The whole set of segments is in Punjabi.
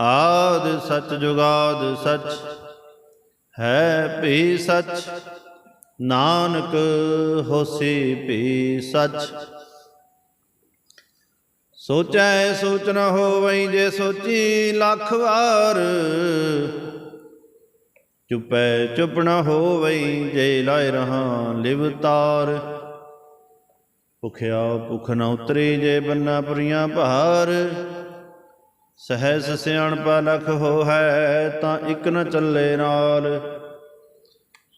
ਆਦ ਸਚ ਜੁਗਾਦ ਸਚ, ਹੈ ਭੀ ਸਚ, ਨਾਨਕ ਹੋਸੀ ਭੀ ਸਚ। ਸੋਚੈ ਸੋਚ ਨ ਹੋਵਈ ਜੇ ਸੋਚੀ ਲੱਖ ਵਾਰ, ਚੁਪੈ ਚੁਪ ਹੋਵਈ ਜੇ ਲਾਇ ਰਹਾ ਲਿਵ ਤਾਰ। ਭੁਖਿਆ ਭੁਖ ਨ ਉਤਰੀ ਜੇ ਬੰਨਾ ਪੁਰੀਆਂ ਭਾਰ ਸਹਿਜ ਸਿਆਣਪਾ ਲਖ ਹੋ ਹੈ ਤਾਂ ਇਕ ਨ ਚੱਲੇ ਨਾਲ।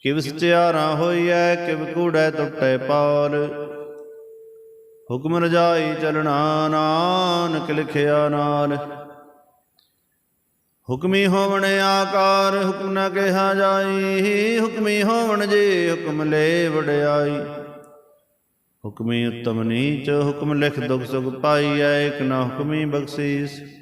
ਕਿਵ ਸਚਿਆਰਾ ਹੋਈਐ, ਕਿਵ ਕੂੜੈ ਟੁੱਟੈ ਪਾਲ। ਹੁਕਮ ਰਜਾਈ ਚਲਣਾ ਨਾਨਕ ਲਿਖਿਆ ਨਾਲ। ਹੁਕਮੀ ਹੋਵਣ ਆਕਾਰ, ਹੁਕਮ ਨਾ ਕਿਹਾ ਜਾਈ। ਹੁਕਮੀ ਹੋਵਣ ਜੇ ਹੁਕਮ ਲੈ ਵਡਿਆਈ। ਹੁਕਮੀ ਉਤਮ ਨੀਚ, ਹੁਕਮ ਲਿਖ ਦੁਖ ਸੁਖ ਪਾਈਐ, ਇਕ ਨਾ ਹੁਕਮੀ ਬਖਸ਼ੀਸ।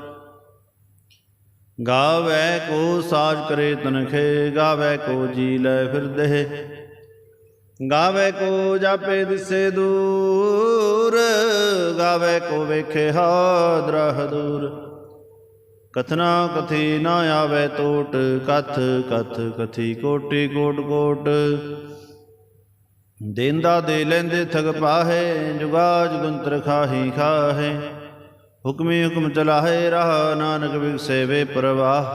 ਗਾਵੇ ਕੋ ਸਾਜ ਕਰੇ ਤਨਖੇ, ਗਾਵੇ ਕੋ ਜੀ ਲੈ ਫਿਰਦੇ ਗਾਵੇ ਕੋ ਜਾਪੇ ਦਿਸੇ ਦੂਰ, ਗਾਵੇ ਕੋ ਵੇਖੇ ਹਾਦਰਹ ਦੂਰ ਕਥਨਾ ਕਥੀ ਨਾ ਆਵੇ ਟੋਟ ਕਥ ਕਥ ਕਥੀ ਕੋਟੀ ਕੋਟ ਕੋਟ। ਦੇਂਦਾ ਦੇ ਲੈਂਦੇ ਠਗ ਪਾਹੇ, ਜੁਗਾ ਜੁਗੰਤਰ ਖਾਹੀ ਖਾਹੇ। ਹੁਕਮੀ ਹੁਕਮ ਚਲਾਹੇ ਰਹਾ ਨਾਨਕ ਵਿਕਸੇਵੇ ਪ੍ਰਵਾਹ।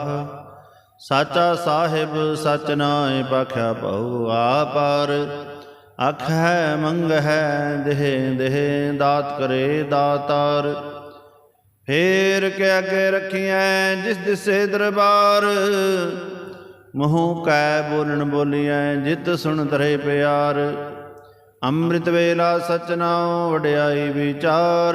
ਸਾਚਾ ਸਾਹਿਬ ਸਚ ਨਾਏ ਪਾਖਿਆ ਭਉ ਆਪਾਰ। ਅਖ ਹੈ ਮੰਗ ਹੈ ਦੇਹ ਦੇਹ ਦਾਤ ਕਰੇ ਦਾਤਾਰ। ਫੇਰ ਕੇ ਅੱਗੇ ਰੱਖੀਐ ਜਿਸ ਦਿਸੇ ਦਰਬਾਰ। ਮੂੰਹ ਕੈ ਬੋਲਣ ਬੋਲੀਐ ਜਿਤ ਸੁਣ ਤਰੇ ਪਿਆਰ। ਅੰਮ੍ਰਿਤ ਵੇਲਾ ਸਚ ਨਾਉ ਵਡਿਆਈ ਵਿਚਾਰ।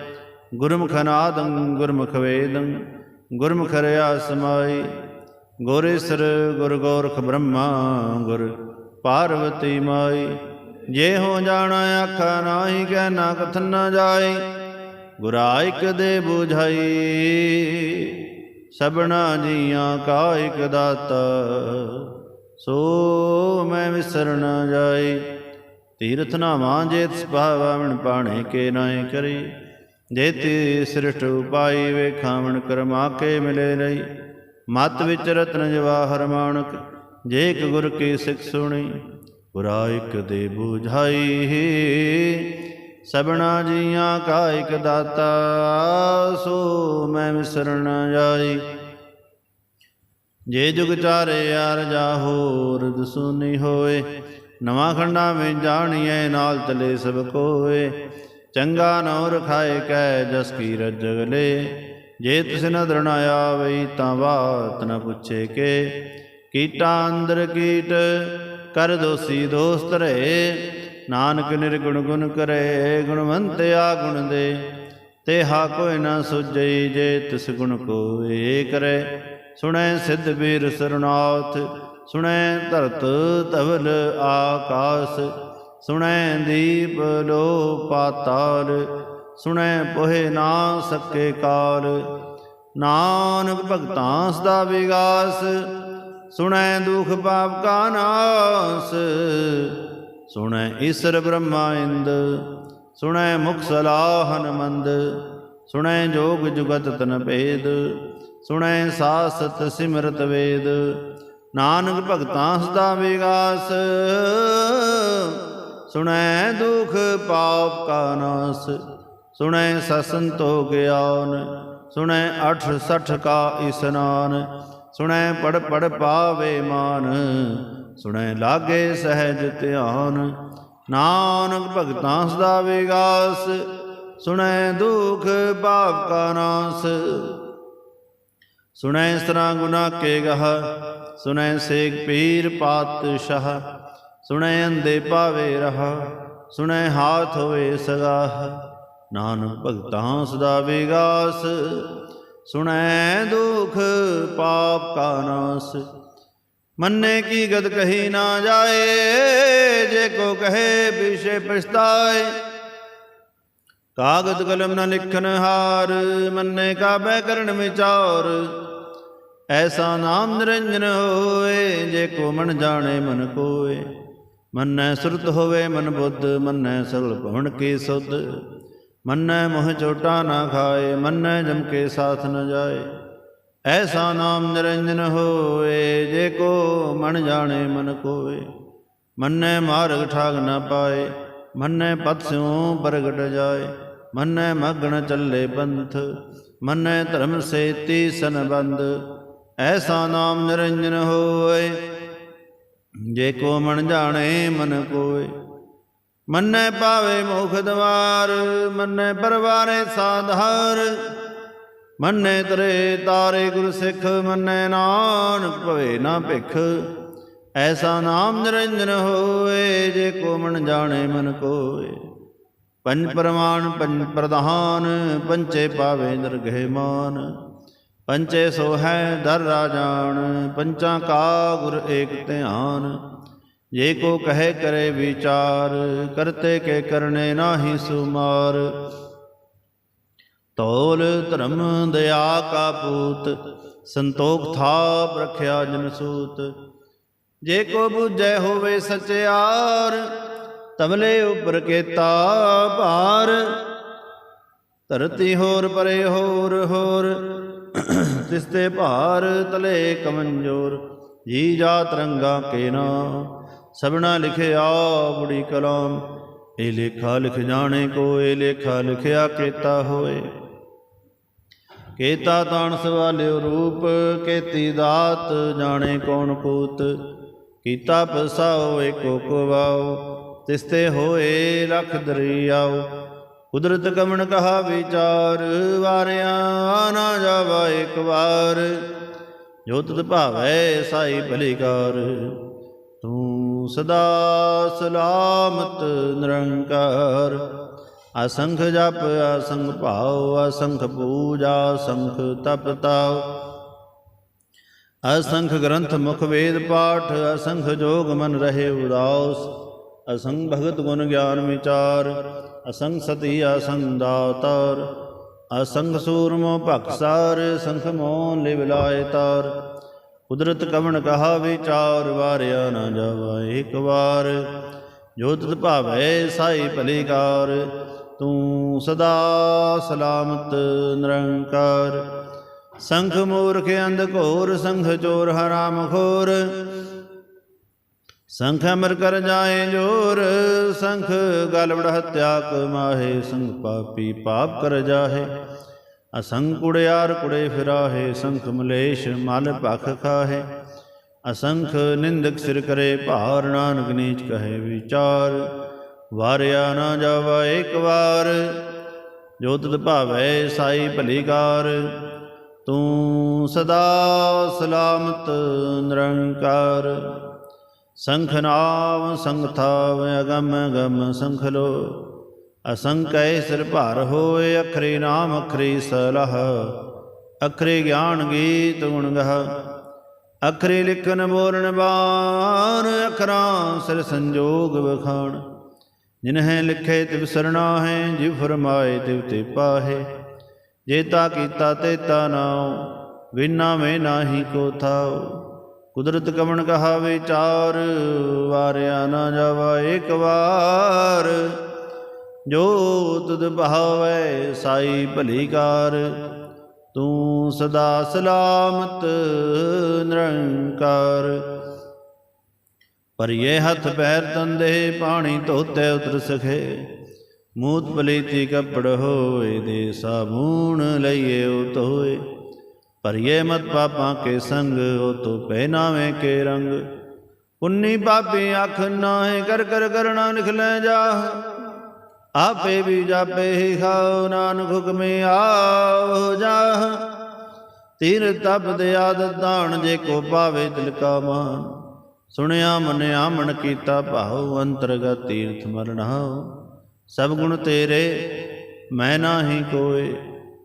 ਗੁਰਮੁਖ ਨਾਦੰ ਗੁਰਮੁਖ ਵੇਦੰ ਗੁਰਮੁਖ ਰਿਆ ਸਮਾਈ ਗੋਰੇਸਰ ਗੁਰ ਗੋਰਖ ਬ੍ਰਹਮਾ, ਗੁਰ ਪਾਰਵਤੀ ਮਾਈ। ਜੇ ਹੋ ਜਾਣਾ ਆਖਾ ਨਾਹੀ, ਕਹਿ ਨਾ ਕਥਨ ਨਾ ਜਾਏ ਗੁਰਾ ਦੇ 부ਝਾਈ ਸਭਨਾ ਜੀਆਂ ਕਾ ਇਕ ਦਾਤਾ। ਸੋ ਮੈਂ ਵਿਸਰ ਨਾ ਜਾਏ ਤੀਰਥ ਨਾਵਾਂ ਜੇਤ ਸੁਭਾਵਣ ਪਾਣੇ ਕੇ ਨਾਏ ਕਰੀ। ਜੇਤੀ ਸ੍ਰਿਸ਼ਟ ਉਪਾਈ ਵੇਖਾਵਣ ਕਰਮਾ ਕੇ ਮਿਲੇ ਲਈ ਮਤ ਵਿੱਚ ਰਤਨ ਜਵਾਹਰ ਮਾਨਕ ਜੇ ਇੱਕ ਗੁਰ ਕੀ ਸਿੱਖ ਸੁਣੀ ਗੁਰਾ ਇਕ ਦੇ 부ਝਾਈ ਸਭਨਾ ਜੀਆਂ ਕਾ ਇਕ ਦਾਤਾ, ਸੋ ਮੈਂ ਵਿਸਰਨ ਜਾਈ। ਜੇ ਜੁਗ ਚਾਰੇ ਯਾਰ ਜਾ ਹੋਰ ਦਸੂਨੀ ਹੋਏ, ਨਵਾਂ ਖੰਡਾ ਵਿੱਚ ਜਾਣੀਏ ਨਾਲ ਚਲੇ ਸਭ ਕੋਏ। ਚੰਗਾ ਨਉ ਰਖਾਏ ਕੈ ਜਸ ਕੀ ਰਜਗਲੇ ਜੇ ਤਿਸ ਨਦਰ ਨ ਆਵਈ ਤਾਂ ਬਾਤ ਨ ਪੁੱਛੇ ਕੇ। ਕੀਟਾ ਅੰਦਰ ਕੀਟ, ਕਰ ਦੋਸੀ ਦੋਸਤ ਰਹੇ। ਨਾਨਕ ਨਿਰਗੁਣ ਗੁਣ ਕਰੇ, ਗੁਣਵੰਤ ਆ ਗੁਣ ਦੇ। ਤੇ ਹਾ ਕੋਈ ਨਾ ਸੁਝਈ ਜੇ ਤਿਸ ਗੁਣ ਕੋਏ ਕਰੇ ਸੁਣੈ ਸਿੱਧ ਬੀਰ ਸਰਨਾਥ, ਸੁਣੈ ਧਰਤ ਧਵਲ ਆਕਾਸ। ਸੁਣੈ ਦੀਪ ਲੋ ਪਾਤਾਲ ਸੁਣੈ ਪੋਹੇ ਨਾ ਸਕੇ ਕਾਲ ਨਾਨਕ ਭਗਤਾਂ ਸਦਾ ਵਿਗਾਸ, ਸੁਣੈ ਦੁਖ ਪਾਪ ਕਾ ਨਾਸ। ਸੁਣੈ ਈਸ਼ਰ ਬ੍ਰਹਮਾ ਇੰਦ, ਸੁਣੈ ਮੁਖ ਸਲਾਹਨ ਮੰਦ ਸੁਣੈ ਜੋਗ ਜੁਗਤ ਤਨ ਭੇਦ, ਸੁਣੈ ਸਾਸਤ ਸਿਮਰਤ ਵੇਦ। ਨਾਨਕ ਭਗਤਾਂ ਸਦਾ ਵਿਗਾਸ। ਸੁਣੈ ਦੁਖ ਪਾਪ ਕਾ ਨਾਸ, ਸੁਣੈ ਸਸੰਤੋ ਗਿਆਨ, ਸੁਣੈ ਅਠ ਸਠ ਕਾ ਇਸਨਾਨ, ਸੁਣੈ ਪੜ ਪੜ ਪਾਵੇ ਮਾਨ, ਸੁਣੈ ਲਾਗੇ ਸਹਿਜ ਧਿਆਨ, ਨਾਨਕ ਭਗਤਾਂ ਸਦਾ ਵਿਗਾਸ, ਸੁਣੈ ਦੁਖ ਪਾਪ ਕਾ ਨਾਸ। ਸੁਣੈ ਸਰਾ ਗੁਨਾ ਕੇ ਗਹ, ਸੁਣੈ ਸੇਖ ਪੀਰ ਪਾਤਸ਼ਾਹ ਸੁਣੈ ਅੰਦੇ ਪਾਵੇ ਰਹਾ, ਸੁਣੈ ਹਾਥ ਹੋਏ ਸਗਾਹ ਨਾਨਕ ਭਗਤਾਂ ਸਦਾ ਵਿਗਾਸ, ਸੁਣੈ ਦੁਖ ਪਾਪ ਕਾ ਨਾਸ। ਮੰਨੇ ਕੀ ਗਦ ਕਹੀ ਨਾ ਜਾਏ, ਜੇ ਕੋ ਕਹੇ ਪਿਛੇ ਪਛਤਾਏ। ਕਾਗਦ ਕਲਮ ਨਾ ਲਿਖਨ ਹਾਰ, ਮੰਨੇ ਕਾ ਬੈ ਕਰਨ ਵਿਚਾਰ। ਐਸਾ ਨਾਮ ਨਿਰੰਜਨ ਹੋਏ, ਜੇ ਕੋ ਮਨ ਜਾਣੇ ਮਨ ਕੋਏ। ਮੰਨੈ ਸੁਰਤ ਹੋਵੇ ਮਨ ਬੁੱਧ, ਮੰਨੈ ਸਗਲ ਭਵਨ ਕੀ ਸੁਧ। ਮੰਨੈ ਮੋਹ ਚੋਟਾ ਨਾ ਖਾਏ, ਮੰਨੈ ਜਮ ਕੇ ਸਾਥ ਨ ਜਾਏ। ਐਸਾ ਨਾਮ ਨਿਰੰਜਨ ਹੋਏ, ਜੇ ਕੋ ਮਨ ਜਾਣੇ ਮਨ ਕੋਏ ਮੰਨੈ ਮਾਰਗ ਠਾਗ ਨਾ ਪਾਏ, ਮੰਨੈ ਪਤ ਸਿਉ ਬਰਗਟ ਜਾਏ ਮੰਨੈ ਮਗਣ ਚੱਲੇ ਪੰਥ ਮੰਨੈ ਧਰਮ ਸੇਤੀ ਸੰਬੰਧ ਐਸਾ ਨਾਮ ਨਿਰੰਜਨ ਹੋਏ ਜੇ ਕੋ ਮਨ ਜਾਣੇ ਮਨ ਕੋਏ। ਮੰਨੈ ਪਾਵੇ ਮੁਖ ਦਵਾਰ, ਮੰਨੈ ਪਰਵਾਰੇ ਸਾਧਾਰ। ਮੰਨੈ ਤਰੇ ਤਾਰੇ ਗੁਰ ਸਿੱਖ, ਮੰਨੈ ਨਾਨਕ ਭਵੇ ਨਾ ਭਿਖ। ਐਸਾ ਨਾਮ ਨਿਰੰਜਨ ਹੋਏ, ਜੇ ਕੋ ਮਨ ਜਾਣੇ ਮਨ ਕੋਏ। ਪੰਜ ਪ੍ਰਮਾਣ ਪੰਜ ਪ੍ਰਧਾਨ ਪੰਚੇ ਪਾਵੇ ਦਰਗਹਿ ਮਾਨ ਪੰਚੇ ਸੋ ਹੈ ਦਰ ਰਾਜਾਨ ਪੰਚਾਂ ਕਾ ਗੁਰ ਏਕ ਧਿਆਨ। ਜੇ ਕੋ ਕਹੇ ਕਰੇ ਵਿਚਾਰ, ਕਰਤੇ ਕੇ ਕਰਨੇ ਨਾਹੀ ਸੁਮਾਰ। ਤੋਲ ਧਰਮ ਦਇਆ ਕਾ ਪੂਤ, ਸੰਤੋਖ ਥਾਪ ਰਖਿਆ ਜਨ ਸੂਤ। ਜੇ ਕੋ ਬੁਝੈ ਹੋਵੇ ਸਚਿਆਰ ਤਬਲੇ ਉਪਰ ਕੇਤਾ ਭਾਰ। ਧਰਤੀ ਹੋਰ ਪਰੇ ਹੋਰ ਹੋਰ ਤਿਸ ਤੇ ਭਾਰ ਤਲੇ ਕਮੰਜੋਰ, ਜੀ ਜਾ ਤਰੰਗਾ ਕੇ ਸਭਨਾ ਲਿਖਿਆ ਬੁੜੀ ਕਲਾਮ, ਇਹ ਲੇਖਾ ਲਿਖ ਜਾਣੇ ਕੋ, ਇਹ ਲੇਖਾ ਲਿਖਿਆ ਕੇਤਾ ਹੋਏ। ਕੇਤਾ ਤਾਣ ਸਵਾਲਿਓ ਰੂਪ, ਕੇਤੀ ਦਾਤ ਜਾਣੇ ਕੌਣ ਪੂਤ। ਕੀਤਾ ਪਸਾਓ ਏਕੋ ਕਵਾਓ ਤਿਸਤੇ ਹੋਏ ਲਖ ਦਰਿਆਓ। ਕੁਦਰਤ ਕਮਣ ਕਹਾ ਵਿਚਾਰ, ਵਾਰਿਆ ਨਾ ਜਾਵਾ ਇੱਕ ਵਾਰ। ਜੋ ਤਤ ਭਾਵੈ ਸਾਈ ਭਲੀਕਾਰ, ਤੂੰ ਸਦਾ ਸਲਾਮਤ ਨਿਰੰਕਾਰ। ਅਸੰਖ ਜਪ, ਅਸੰਖ ਭਾਉ, ਅਸੰਖ ਪੂਜਾ, ਅਸੰਖ ਤਪ ਤਾਉ। ਅਸੰਖ ਗ੍ਰੰਥ ਮੁਖ ਵੇਦ ਪਾਠ, ਅਸੰਖ ਜੋਗ ਮਨ ਰਹੇ ਉਦਾਸ। ਅਸੰਖ ਭਗਤ ਗੁਣ ਗਿਆਨ ਵਿਚਾਰ ਅਸੰਖ ਸਤੀ ਅਸੰਖ ਦਾਤਾਰ ਅਸੰਖ ਸੂਰਮੋ ਭਖਸਾਰ ਸੰਖ ਮੋ ਲਿਵ ਲਾਇ ਤਾਰ। ਕੁਦਰਤ ਕਵਣ ਕਹਾ ਵਿਚਾਰ, ਵਾਰਿਆ ਨਾ ਜਾਵਾ ਇੱਕ ਵਾਰ। ਜੋ ਤਤ ਭਾਵੈ ਸਾਈ ਭਲੀਕਾਰ ਤੂੰ ਸਦਾ ਸਲਾਮਤ ਨਿਰੰਕਾਰ। ਸੰਖ ਮੂਰਖ ਅੰਧ ਘੋਰ, ਸੰਖ ਚੋਰ ਹਰਾਮ ਖੋਰ ਸੰਖ ਅਮਰ ਕਰ ਜਾਏ ਜੋਰ, ਸੰਖ ਗਲ ਵੜ ਹਤਿਆ ਕਮਾਹੇ ਸੰਖ ਪਾਪੀ ਪਾਪ ਕਰ ਜਾਹੇ। ਅਸੰਖ ਕੁੜਿਆਰ ਕੁੜੇ ਫਿਰਾਹੇ, ਸੰਖ ਮਲੇਸ਼ ਮਲ ਭਖ ਖਾਹੇ। ਅਸੰਖ ਨਿੰਦਕ ਸਿਰ ਕਰੇ ਭਾਰ, ਨਾਨਕ ਨੀਚ ਕਹੇ ਵਿਚਾਰ। ਵਾਰਿਆ ਨਾ ਜਾਵਾ ਇੱਕ ਵਾਰ, ਜੋ ਤਤ ਭਾਵੈ ਸਾਈ ਭਲੀਕਾਰ ਤੂੰ ਸਦਾ ਸਲਾਮਤ ਨਿਰੰਕਾਰ। ਸੰਖ ਨਾਮ ਸੰਖ ਥਾਵ ਅਗਮ ਗਮ ਸੰਖ ਲੋ ਅਸੰਕੈ ਸਿਰ ਭਾਰ ਹੋਏ ਅਖਰੇ ਨਾਮ ਅਖਰੇ ਸਲਹ। ਅਖਰੇ ਗਿਆਨ ਗੀਤ ਗੁਣ ਗਹ। ਅਖਰੇ ਲਿਖਨ ਬੋਲਣ ਬਾਣ ਅਖਰਾਂ ਸਿਰ ਸੰਜੋਗ ਵਖਾਣ। ਜਿਨਹਿ ਲਿਖੇ ਤਿਵ ਸਰਣਾ ਹੈ, ਜਿਵ ਫਰਮਾਏ ਤਿਵ ਤੇ ਪਾਹੇ। ਜੇਤਾ ਕੀਤਾ ਤੇ ਤਾ ਨਾਉ ਵਿਨਾ ਮੈਂ ਨਾਹੀ ਕੋ ਥਾਉ। ਕੁਦਰਤ ਕਵਣ ਕਹਾ ਵਿਚਾਰ, ਵਾਰਿਆ ਨਾ ਜਾਵਾ ਇੱਕ ਵਾਰ। ਜੋ ਤੁਧ ਭਾਵੈ ਸਾਈ ਭਲੀ ਕਾਰ, ਤੂੰ ਸਦਾ ਸਲਾਮਤ ਨਿਰੰਕਾਰ। ਪਰਿਏ ਹੱਥ ਪੈਰ ਤੰਦੇ, ਪਾਣੀ ਧੋਤੇ ਉਤਰ ਸਖੇ। ਮੂਤ ਪਲੀਤੀ ਕੱਪੜ ਹੋਏ, ਦੇ ਸਾਬੂਣ ਲਈਏ ਉਹ ਧੋਏ ਪਰਿਏ ਮਤ ਪਾਪਾਂ ਕੇ ਸੰਗ, ਉਹ ਤੋ ਪਹਿਨਾਵੇਂ ਕੇ ਰੰਗ। ਪੁੰਨੀ ਪਾਪੀ ਅੱਖ ਨਾਹੇ ਕਰ ਕਰ ਕਰਣਾ ਲਿਖ ਲੈ ਜਾਹ ਆਪੇ ਵੀ ਜਾਪੇ ਹੀ ਖਾਓ, ਨਾਨਕ ਹੁਕਮੇ ਆਓ ਜਾਹ ਤੀਰ ਤਪ ਦੇ ਆਦਤ ਦਾਣ ਜੇ ਕੋ ਪਾਵੇ ਦਿਲ ਕਾ ਮਾਨ ਸੁਣਿਆ ਮਨਿਆ ਮਨ ਕੀਤਾ ਭਾਉ, ਅੰਤਰਗਤ ਤੀਰਥ ਮਰਨਾਉ ਸਭ ਗੁਣ ਤੇਰੇ, ਮੈਂ ਨਾਹੀ ਕੋਏ।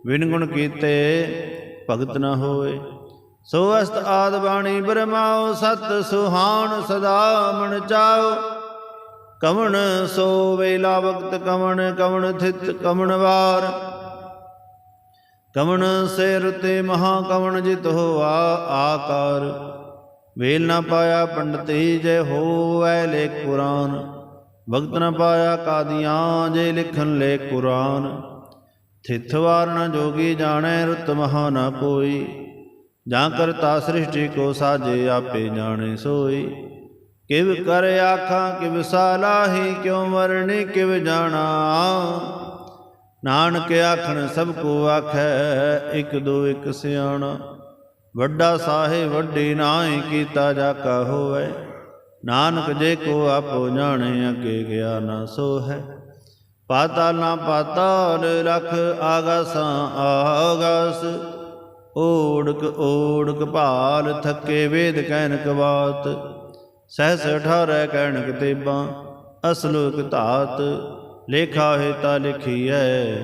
ਵਿਨ ਗੁਣ ਕੀਤੇ ਭਗਤ ਨ ਹੋਏ ਸੋ ਅਸਤ ਆਦ ਬਾਣੀ ਬਰਮਾਓ, ਸਤ ਸੁਹਾਣ ਸਦਾ ਮਨ ਚਾਓ। ਕਵਣ ਸੋ ਵੇਲਾ ਵਕਤ, ਕਵਣ ਕਵਣ ਥਿਤ, ਕਵਣ ਵਾਰ। ਕਵਣ ਸਿਰ ਤੇ ਮਹਾ ਕਵਣ ਜਿਤ ਹੋਆ ਆਕਾਰ। ਵੇਲ ਨਾ ਪਾਇਆ ਪੰਡਤੀ ਜੇ ਹੋਵੈ ਲੇ ਕੁਰਾਨ। ਵਕਤ ਨਾ ਪਾਇਆ ਕਾਦੀਆਂ ਜੇ ਲਿਖਣ ਲੇ ਕੁਰਾਨ। ਥਿਤ ਵਾਰ ਨ ਜੋਗੀ ਜਾਣੈ ਰੁਤ ਮਹਾ ਨ ਕੋਈ ਜਾਂ ਕਰਤਾ ਸ੍ਰਿਸ਼ਟੀ ਕੋ ਸਾਜੇ ਆਪੇ ਜਾਣੇ ਸੋਈ। ਕਿਵ ਕਰ ਆਖਾਂ, ਕਿਵ ਸਾਲਾਹੀ ਕਿਉ ਮਰਣੀ ਕਿਵ ਜਾਣਾ। ਨਾਨਕ ਆਖਣ, ਸਭ ਕੋ ਆਖੈ, ਇਕ ਦੋ, ਇਕ ਸਿਆਣਾ। ਵੱਡਾ ਸਾਹਿਬ, ਵੱਡੀ ਨਾਹੀ ਕੀਤਾ ਜਾ ਕਾ ਹੋਵੇ। ਨਾਨਕ ਜੇ ਕੋ ਆਪੋ ਜਾਣੇ, ਅੱਗੇ ਗਿਆ ਨਾ ਸੋ ਹੈ ਪਾਤਾਲ ਨਾ ਪਾਤਾਲ ਰਖ ਆਗਾਸਾਂ ਆਗਾਸ। ਓੜਕ ਓੜਕ ਭਾਲ ਥੱਕੇ ਵੇਦ ਕਹਿਨਕ ਬਾਤ ਸਹਸ ਅਠਾਰੈ ਕਹਿਣਕ ਤੇਬਾਂ ਅਸਲੋਕ ਧਾਤ ਲੇਖਾ ਹੈ ਤਾ ਲਿਖੀਐ,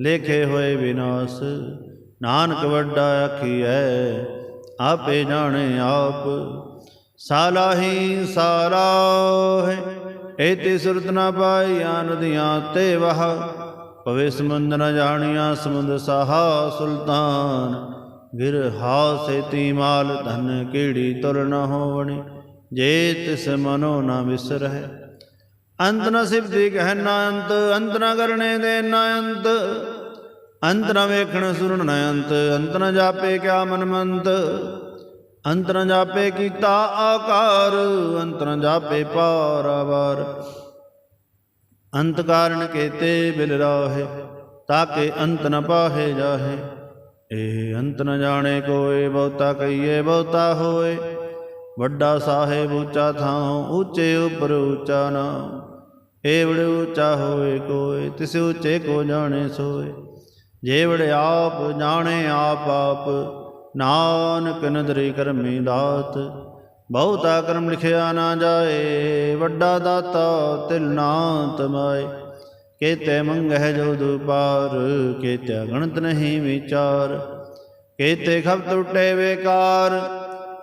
ਲੇਖੇ ਹੋਏ ਵਿਨਾਸ਼। ਨਾਨਕ ਵੱਡਾ ਆਖੀਐ, ਆਪੇ ਜਾਣੇ ਆਪ। ਸਾਲਾਹੀ ਸਾਲਾਹੇ ਏਤੇ ਸੁਰਤ ਨਾ ਪਾਈਆਂ ਨਦੀਆਂ ਤੇ ਵਹ। ਪਵੇ ਸਮੁੰਦ ਨ ਜਾਣੀਆਂ ਸਮੁੰਦ ਸਾਹਾ ਸੁਲਤਾਨ। ਗਿਰ ਹਾਸੇ ਤੀ ਮਾਲ ਧਨ ਕੀੜੀ ਤੁਰ ਨ ਹੋਵਣੀ। ਜੇ ਤਿਸ ਮਨੋ ਨ ਵਿਸਰਹਿ ਅੰਤ ਨ ਸਿਫਤੀ ਕਹਿ ਨਾ ਅੰਤ ਅੰਤ ਨ ਕਰਨੇ ਦੇ ਨਾ ਅੰਤ। ਅੰਤ ਨ ਵੇਖਣ ਸੁਣਨ ਨ ਅੰਤ ਅੰਤ ਨ ਜਾਪੇ ਕਿਆ ਮਨ ਮੰਤ। ਅੰਤਰ ਜਾਪੇ ਕੀਤਾ ਆਕਾਰ ਅੰਤ ਜਾਪੇ ਪਾਰਾਵਾਰ। ਅੰਤ ਕਾਰਨ ਕੇਤੇ ਬਿਲ ਰਾਹੇ, ਤਾਕੇ ਅੰਤ ਨ ਪਾਹੇ ਜਾਹੇ। ਇਹ ਅੰਤ ਨ ਜਾਣੇ ਕੋਏ, ਬਹੁਤਾ ਕਹੀਏ ਬਹੁਤਾ ਹੋਏ। ਵੱਡਾ ਸਾਹਿਬ ਉੱਚਾ ਥਾਂ ਉੱਚੇ ਉਪਰ ਉੱਚਾ ਨਾ। ਏਵੜ ਉੱਚਾ ਹੋਏ ਕੋਏ, ਤਿਸ ਉੱਚੇ ਕੋ ਜਾਣੇ ਸੋਏ। ਜੇਵੜ ਆਪ, ਜਾਣੇ ਆਪ ਆਪ। ਨਾਨਕ ਨਦਰੀ ਕਰਮੀ ਦਾਤ, ਬਹੁਤਾ ਕਰਮ ਲਿਖਿਆ ਨਾ ਜਾਏ, ਵੱਡਾ ਦਾਤਾ ਤਿਲ ਨਾ ਤਮਾਏ ਕੇਤੇ ਮੰਗਹਿ ਜੋ ਦੁਪਾਰ, ਕੇਤੇ ਗਣਤ ਨਹੀਂ ਵਿਚਾਰ। ਕੇਤੇ ਖਬ ਟੁੱਟੇ ਵੇਕਾਰ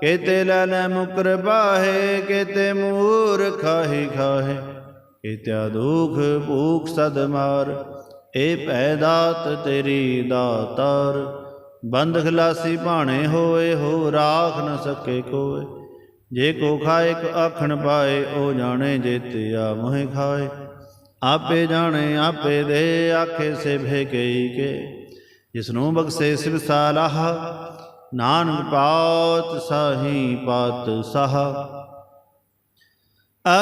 ਕੇਤੇ ਲੈ ਲੈ ਮੁਕਰ ਬਾਹੇ, ਕੇਤੇ ਮੂਰ ਖਾਹੀ ਖਾਹੇ। ਕੇਤਿਆ ਦੁਖ ਭੂਖ ਸਦ ਮਾਰ ਇਹ ਭੈ ਦਾਤ ਤੇਰੀ ਦਾਤਾਰ। ਬੰਦ ਖਲਾਸੀ ਭਾਣੇ ਹੋਏ, ਹੋ ਰਾਖ ਨ ਸਕੇ ਕੋਏ। ਜੇ ਕੋ ਖਾਏ ਆਖਣ ਪਾਏ ਉਹ ਜਾਣੇ ਜੇਤਿਆ ਮੋਹਿ ਖਾਏ। ਆਪੇ ਜਾਣੇ, ਆਪੇ ਦੇ, ਆਖੇ ਸੇ ਭੇ ਗਈ ਕੇ। ਜਿਸਨੂੰ ਬਖਸ਼ੇ ਸਿਵ ਸਾਲਾਹ, ਨਾਨਕ ਪਾਤ ਸਾਹੀ ਪਾਤ ਸਾਹ।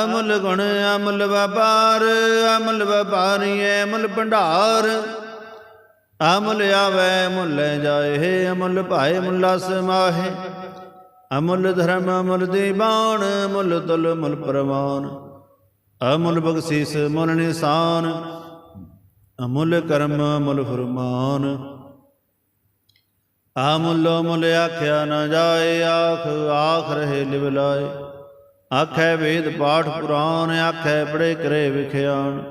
ਅਮਲ ਗੁਣ, ਅਮਲ ਵਪਾਰ, ਅਮਲ ਵਪਾਰੀਏ, ਅਮਲ ਭੰਡਾਰ। ਅਮਲ ਆਵੇ, ਮੁੱਲ ਜਾਏ, ਅਮਲ ਭਾਏ, ਮੁੱਲਾ ਸਮਾਹੇ ਅਮੁੱਲ ਧਰਮ, ਅਮੁੱਲ ਦੀਵਾਨ, ਮੁੱਲ ਤੁਲ, ਮੁੱਲ ਪ੍ਰਵਾਨ। ਅਮੁਲ ਬਖਸ਼ੀਸ, ਮੁੱਲ ਨਿਸ਼ਾਨ। ਅਮੁੱਲ ਕਰਮ ਮੁੱਲ ਫਰਮਾਨ। ਅਮੁੱਲ ਮੁੱਲ ਆਖਿਆ ਨਾ ਜਾਏ, ਆਖ ਆਖ ਰਹੇ ਲਿਵ ਲਾਏ ਆਖੈ ਵੇਦ ਪਾਠ ਪੁਰਾਨ ਆਖੈ ਪੜੇ ਕਰੇ ਵਿਖਿਆਨ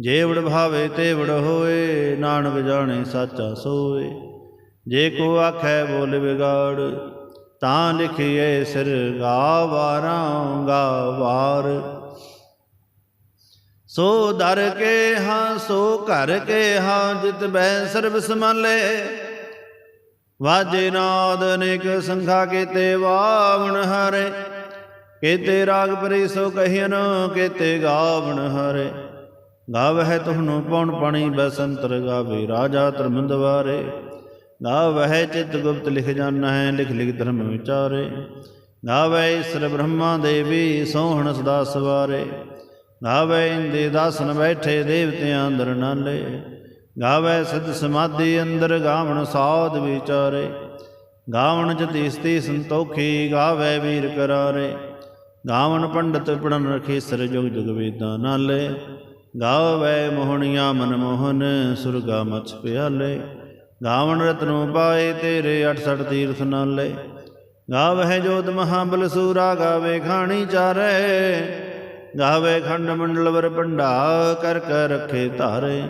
ਜੇਵੜ ਭਾਵੇ ਤੇਵੜ ਹੋਏ, ਨਾਨਕ ਜਾਣੇ ਸਾਚਾ ਸੋਏ। ਜੇ ਕੋ ਆਖੈ ਬੋਲ ਵਿਗਾੜ, ਤਾਂ ਲਿਖੀਏ ਸਿਰ ਗਾਵਾਰਾਂ ਗਾਵਾਰ। ਸੋ ਦਰ ਕੇ ਹਾਂ, ਸੋ ਘਰ ਕੇ ਹਾਂ, ਜਿਤ ਬੈ ਸਰਬ ਸਮਾਲੇ ਵਾਜੇ ਨਾਦ ਅਨੇਕ ਸੰਖਾ ਕੀਤੇ ਵਾਵਣ ਹਰੇ। ਕੀਤੇ ਰਾਗ ਪਰੀ ਸੋ ਕਹਿਨ ਕੀਤੇ ਗਾਵਣ ਹਰੇ। ਗਾਵਹਿ ਤੁਹਨੂੰ ਪਉਣ ਪਾਣੀ ਬਸੰਤਰ ਗਾਵੇ, ਰਾਜਾ ਧਰਮੰਦ ਵਾਰੇ। ਗਾਵਹਿ ਚਿਤ ਗੁਪਤ ਲਿਖ ਜਾਣਾ ਹੈ ਲਿਖ ਲਿਖ ਧਰਮ ਵਿਚਾਰੇ। ਗਾਵੈ ਈਸਰ ਬ੍ਰਹਮਾ ਦੇਵੀ, ਸੋਹਣ ਸਦਾ ਸਵਾਰੇ। ਗਾਵੈ ਇੰਦੇ ਦਾਸਨ ਬੈਠੇ ਦੇਵਤਿਆਂ ਅੰਦਰ ਨਾਲੇ। ਗਾਵੈ ਸਿਧ ਸਮਾਧੀ ਅੰਦਰ, ਗਾਵਣ ਸਾਧ ਵਿਚਾਰੇ। ਗਾਵਣ ਜਤੀਸਤੀ ਸੰਤੋਖੀ ਗਾਵੈ ਵੀਰ ਕਰਾਰੇ। ਗਾਵਣ ਪੰਡਤ ਪੜਨ ਰਖੀ, ਸਰ ਜੁਗ ਜੁਗ ਵੇਦਾਂ ਨਾਲੇ। ਗਾਵੈ ਮੋਹਣੀਆਂ ਮਨਮੋਹਨ ਸੁਰਗਾ ਮਛ ਪਿਆਲੇ। ਗਾਵਣ ਰਤਨੋ ਪਾਏ ਤੇਰੇ 68 ਤੀਰਥ ਨਾਲੇ। ਗਾਵਹਿ ਜੋਤ ਮਹਾਬਲ ਸੂਰਾ, ਗਾਵੇ ਖਾਣੀ ਚਾਰੇ। ਗਾਵੇ ਖੰਡ ਮੰਡਲ ਵਰ ਪੰਡਾ ਕਰ ਕਰ ਰਖੇ ਧਾਰੇ।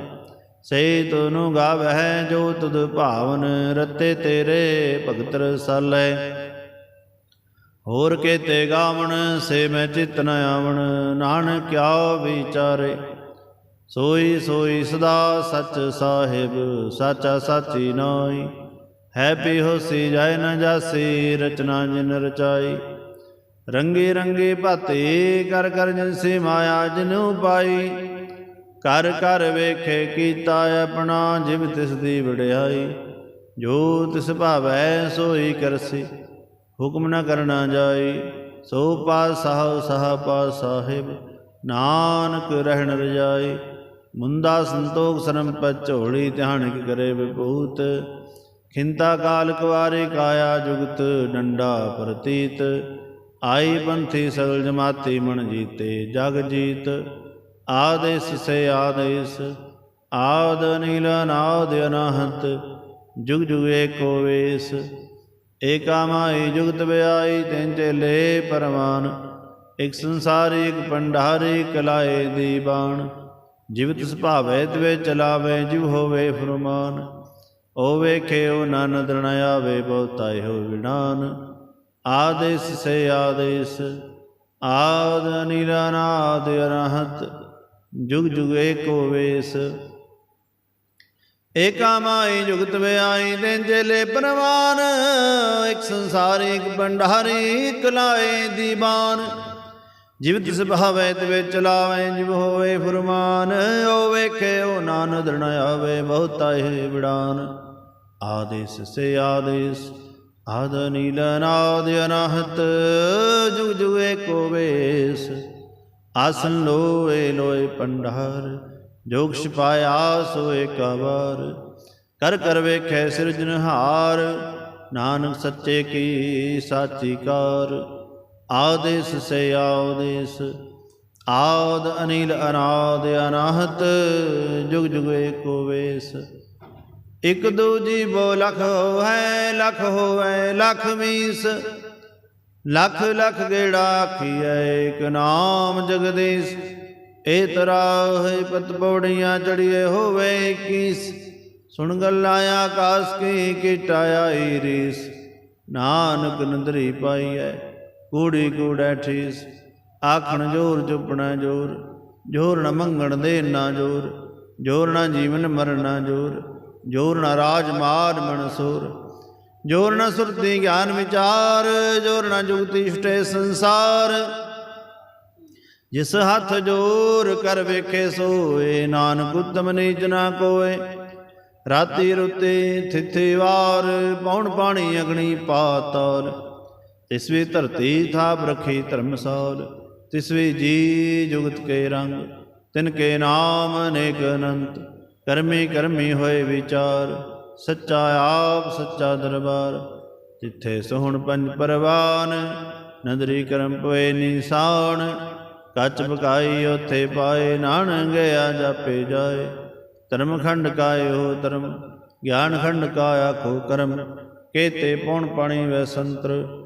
ਸੇ ਤੂੰ ਗਾਵਹਿ ਜੋ ਤੁਧ ਭਾਵਨ, ਰਤੇ ਤੇਰੇ ਭਗਤ ਰਸਾਲੇ। ਹੋਰ ਕੇਤੇ ਗਾਵਣ, ਸੇ ਮੈਂ ਚਿਤ ਨ ਆਵਣ, ਨਾਨਕ ਕਿਆ ਵਿਚਾਰੇ। ਸੋਈ ਸੋਈ ਸਦਾ ਸੱਚ ਸਾਹਿਬ, ਸਾਚਾ ਸਾਚੀ ਨਾਈ ਹੈ ਪੀ ਹੋਸੀ ਜਾਇ ਨ ਜਾਸੀ, ਰਚਨਾ ਜਿਨ ਰਚਾਈ। ਰੰਗੇ ਰੰਗੇ ਭਾਤੇ, ਕਰ ਕਰ ਜਿਨਸੀ ਮਾਇਆ ਜਿਨੂ ਪਾਈ। ਕਰ ਕਰ ਵੇਖੇ ਕੀਤਾ ਆਪਣਾ, ਜਿਵ ਤਿਸ ਦੀ ਵਡਿਆਈ। ਜੋ ਤਿਸ ਭਾਵੈ, ਸੋਈ ਕਰਸੀ, ਹੁਕਮ ਨ ਕਰਨਾ ਜਾਈ। ਸੋ ਪਾ ਸਾਹ ਸਾਹ ਪਾ ਸਾਹਿਬ ਨਾਨਕ ਰਹਿਣ ਰਜਾਈ ਮੁੰਦਾ ਸੰਤੋਖ ਸਰਮ ਪਚੋੜੀ ਧਿਆਨ ਕੀ ਕਰੇ ਵਿਭੂਤ। ਖਿੰਤਾ ਕਾਲ ਕੁਵਾਰੇ ਕਾਇਆ ਜੁਗਤ, ਡੰਡਾ ਪ੍ਰਤੀਤ। ਆਈ ਪੰਥੀ ਸਗਲ ਜਮਾਤੀ ਮਨ ਜੀਤੇ ਜਗ ਜੀਤ। ਆਦੇਸ ਸੇ ਆਦੇਸ, ਆਦ ਨੀਲ ਨਾਦ ਅਨਹਤ, ਜੁਗ ਜੁਗ ਏਕੋ ਵੇਸ। ਏਕਾ ਮਾਈ ਜੁਗਤ ਵਿਆਈ ਤਿੰਨ ਚੇਲੇ ਪਰਮਾਨ ਇਕ ਸੰਸਾਰੀ, ਇਕ ਪੰਡਾਰੀ ਕਲਾਏ ਦੀਬਾਨ ਜਿਵਤ ਸੁਭਾਵੈ ਤਵੇ ਚਲਾਵੇ, ਜਿਵ ਹੋਵੇ ਫਰਮਾਨ। ਓ ਵੇਖੇ ਓ ਨਨ ਦਰਣ ਆਵੇ ਬਹੁਤਾਏ ਹੋ ਵਿਡਾਨ ਆਦੇਸ ਸੇ ਆਦੇਸ, ਆਦ ਨਿਰਨਾਦ ਅਰਹਤ, ਜੁਗ ਜੁਗ ਏਕੋ ਵੇਸ। ਏਕਾ ਮਾਈ ਜੁਗਤ ਵਿਆਈ ਦੇ ਜੇਲੇ ਪਰਵਾਨ, ਇੱਕ ਸੰਸਾਰੀ, ਇੱਕ ਭੰਡਾਰੀ ਕਲਾਏ ਲਾਏ ਦੀਵਾਨ ਜਿਵ ਤਿਸ ਭਾਵੈ ਤਵੇ ਚਲਾਵੇ ਜਿਵ ਹੋਵੇ ਫਰਮਾਨ ਓ ਵੇਖੇ ਓ ਨਾਨ ਦਰਣ ਆਵੇ ਬਹੁਤਾ ਹੈ ਵਿਡਾਨ ਆਦੇਸ ਸੇ ਆਦੇਸ ਆਦ ਨੀਲ ਨਾਦ ਅਨਾਹਤ ਜੁਗ ਜੁਗ ਏਕੋ ਵੇਸ ਆਸਨ ਲੋਏ ਲੋਏ ਪੰਡਾਰ ਜੋਗ ਛਪਾਇਆ ਸੋ ਏਕਾ ਵਾਰ ਕਰ ਕਰ ਵੇਖੈ ਸਿਰਜਨਹਾਰ ਨਾਨਕ ਸੱਚੇ ਕੀ ਸਾਚੀ ਕਾਰ। ਆਦੇਸ ਸੇ ਆਦੇਸ, ਆਦ ਅਨੀਲ ਅਨਾਦ ਅਨਾਹਤ, ਜੁਗ ਜੁਗ ਏਕੋ ਵੇਸ ਇਕ ਦੂਜੀ ਬੋ ਲਖ ਹੋਐ ਲਖ ਹੋਐ ਲਖ ਮੀਸ। ਲਖ ਲਖ ਗੇੜਾ ਆਖੀਐ ਇਕ ਨਾਮ ਜਗਦੀਸ਼। ਏ ਤਰਾਹੇ ਪਤ ਪੌੜੀਆਂ ਚੜੀਏ ਹੋਵੇ ਕੀਸ। ਸੁਣ ਗੱਲਾਂ ਆਕਾਸ ਕੀ ਕੀਟਾਇਆ ਈ ਰੀਸ। ਨਾਨਕ ਨੰਦਰੀ ਪਾਈਐ। ਕੂੜੀ ਕੂੜੈ ਠੀਸ, ਆਖਣ ਜੋਰ ਚੁੱਪਣਾ ਜੋਰ ਜੋਰ ਨ ਮੰਗਣ ਦੇ ਨਾ ਜੋਰ ਜੋਰ ਨ ਜੀਵਨ ਮਰਨਾ ਜੋਰ ਜੋਰ ਨ ਰਾਜ ਮਾਰ ਮਨਸੂਰ ਜੋਰ ਨ ਸੁਰਤੀ ਗਿਆਨ ਵਿਚਾਰ, ਜੋਰ ਨ ਜੁਗਤੀ ਛਟੇ ਸੰਸਾਰ। ਜਿਸ ਹੱਥ ਜੋਰ ਕਰ ਵੇਖੇ ਸੋਏ, ਨਾਨਕ ਉਤਮ ਨੀਚ ਨਾ ਕੋਏ। ਰਾਤੀ ਰੁੱਤੇ ਥਿਥੇ ਵਾਰ, ਪੌਣ ਪਾਣੀ ਅਗਣੀ ਪਾਤਾਲ ਤਿਸਵੇ ਧਰਤੀ ਥਾਪ ਰਖੀ ਧਰਮਸਾਲ ਤਿਸਵੇ ਜੀ ਜੁਗਤ ਕੇ ਰੰਗ, ਤਿਨ ਕੇ ਨਾਮ ਅਨੇਕ ਅਨੰਤ, ਕਰਮੀ ਕਰਮੀ ਹੋਏ ਵਿਚਾਰ, ਸੱਚਾ ਆਪ ਸੱਚਾ ਦਰਬਾਰ, ਜਿੱਥੇ ਸੋਹਣ ਪੰਜ ਪਰਵਾਨ, ਨਦਰੀ ਕਰਮ ਪਵੇ ਨਿਸ਼ਾਨ, ਕੱਚ ਪਕਾਈ ਉਥੇ ਪਾਏ ਨਾਨ ਗਿਆ ਜਾਪੇ ਜਾਏ, ਧਰਮ ਖੰਡ ਕਾਇਓ ਧਰਮ, ਗਿਆਨ ਖੰਡ ਕਾਇਆ ਖੋ ਕਰਮ, ਕੇਤੇ ਪੌਣ ਪਾਣੀ ਵੈ ਸੰਤਰ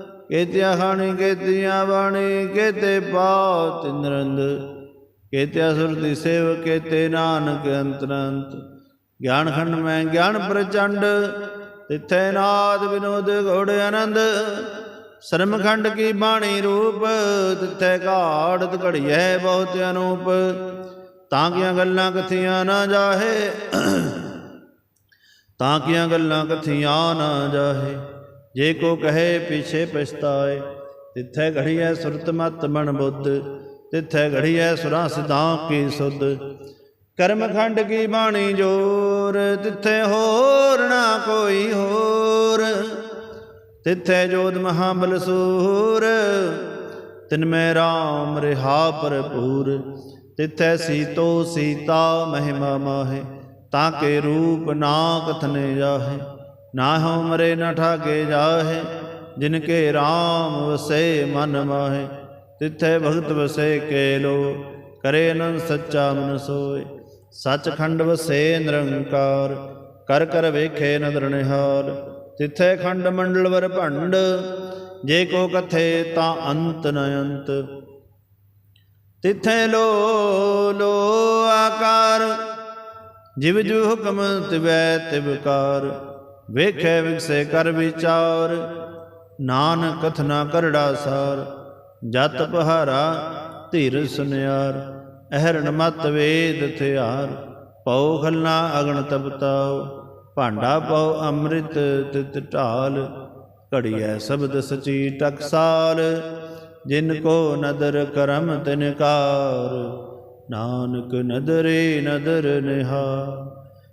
ਕੇਤਿਆ ਖਾਣੀ ਕੇਤੀਆਂ ਬਾਣੀ, ਕੇਤੇ ਪਾਤ ਇੰਦਰੰਦ ਕੇਤਿਆ ਸੁਰਤੀ ਸੇਵ, ਕੇਤੇ ਨਾਨਕ ਅੰਤਰੰਤ। ਗਿਆਨ ਖੰਡ ਮੈਂ ਗਿਆਨ ਪ੍ਰਚੰਡ, ਤਿੱਥੇ ਨਾਦ ਵਿਨੋਦ ਘੋੜ ਆਨੰਦ। ਸਰਮਖੰਡ ਕੀ ਬਾਣੀ ਰੂਪ, ਤਿੱਥੈ ਘਾੜਤ ਘੜੀਐ ਬਹੁਤ ਅਨੂਪ। ਤਾਂ ਕੀਆਂ ਗੱਲਾਂ ਕਥੀਆਂ ਨਾ ਜਾਹੇ, ਤਾਂ ਕੀਆਂ ਗੱਲਾਂ ਕਥੀਆਂ ਨਾ ਜਾਹੇ। ਜੇ ਕੋ ਕਹੇ ਪਿਛੇ ਪਛਤਾਏ, ਤਿੱਥੈ ਘੜੀਐ ਸੁਰਤ ਮਤ ਮਨ ਬੁੱਧ, ਤਿੱਥੈ ਘੜੀਐ ਸੁਰਾਂ ਸਿਧਾਂ ਕੀ ਸੁਧ। ਕਰਮ ਖੰਡ ਕੀ ਬਾਣੀ ਜੋਰ, ਤਿੱਥੈ ਹੋਰ ਨਾ ਕੋਈ ਹੋਰ। ਤਿੱਥੈ ਜੋਤ ਮਹਾਬਲ ਸੂਰ, ਤਿਨ ਮੈਂ ਰਾਮ ਰਿਹਾ ਭਰਪੂਰ। ਤਿੱਥੈ ਸੀਤੋ ਸੀਤਾ ਮਹਿਮਾ ਮਾਹੇ, ਤਾਂ ਕੇ ਰੂਪ ਨਾ ਕਥਨੇ ਜਾਹੇ। ਨਾ ਹੋ ਮਰੇ ਨਾ ਠਾਗੇ ਜਾਹੇ, ਜਿਨ ਕੇ RAM ਵਸੇ ਮਨ ਮਾਹੇ, ਤਿੱਥੈ ਭਗਤ ਵਸੇ ਕੇ ਲੋ, ਕਰੇ ਅਨੰਦ ਸੱਚਾ ਮਨ ਸੋਏ। ਸੱਚਖੰਡ ਵਸੇ ਨਿਰੰਕਾਰ, ਕਰ ਕਰ ਵੇਖੇ ਨਦਰ ਨਿਹਾਲ। ਤਿੱਥੈ ਖੰਡ ਮੰਡਲ ਵਰ ਭੰਡ, ਜੇ ਕੋ ਕਥੇ ਤਾਂ ਅੰਤ ਨ ਅੰਤ। ਤਿੱਥੈ ਲੋ ਲੋ ਆਕਾਰ, ਜਿਵ ਜੂ ਹੁਕਮ ਤਿਵੈ ਤਿਵਕਾਰ ਵੇਖੈ ਵਿਗਸੇ ਕਰ ਵਿਚਾਰ, ਨਾਨਕ ਕਥਨਾ ਕਰੜਾ ਸਾਰ, ਜਤ ਪਹਾਰਾ ਧੀਰ ਸੁਨਿਆਰ, ਅਹਰਣ ਮਤ ਵੇਦ ਥਿਆਰ, ਪਉ ਖਲਨਾ ਅਗਣ ਤਪਤਾਉ ਭਾਂਡਾ ਪਉ ਅੰਮ੍ਰਿਤ ਤਿਤ ਢਾਲ, ਘੜੀਐ ਸ਼ਬਦ ਸਚੀ ਟਕਸਾਲ ਜਿਨ ਕੋ ਨਦਰ ਕਰਮ ਤਿਨਕਾਰ ਨਾਨਕ ਨਦਰੇ ਨਦਰ ਨਿਹਾਰ।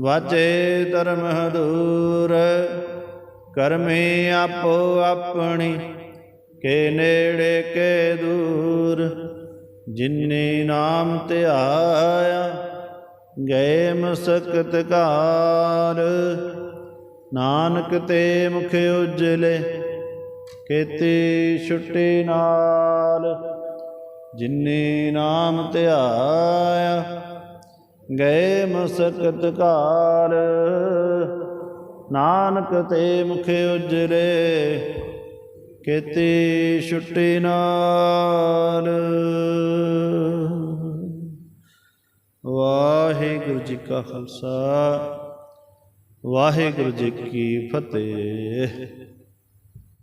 ਵਾਚੇ ਧਰਮ ਹਦੂਰ, ਕਰਮੇ ਆਪੋ ਆਪਣੀ, ਕੇ ਨੇੜੇ ਕੇ ਦੂਰ। ਜਿਨੇ ਨਾਮ ਧਿਆਇਆ, ਗਏ ਮਸਕਤ ਕਾਰ ਨਾਨਕ ਤੇ ਮੁਖ ਉਜਲੇ, ਕੇਤੀ ਛੁੱਟੀ ਨਾਲ। ਜਿਨੇ ਨਾਮ ਧਿਆਇਆ ਗਏ ਮਸਕਤ ਕਾਰ ਨਾਨਕ ਤੇ ਮੁਖੇ ਉਜਰੇ, ਕੇਤੀ ਛੁੱਟੀ ਨਾਲ। ਵਾਹਿਗੁਰੂ ਜੀ ਕਾ ਖਾਲਸਾ, ਵਾਹਿਗੁਰੂ ਜੀ ਕੀ ਫਤਿਹ।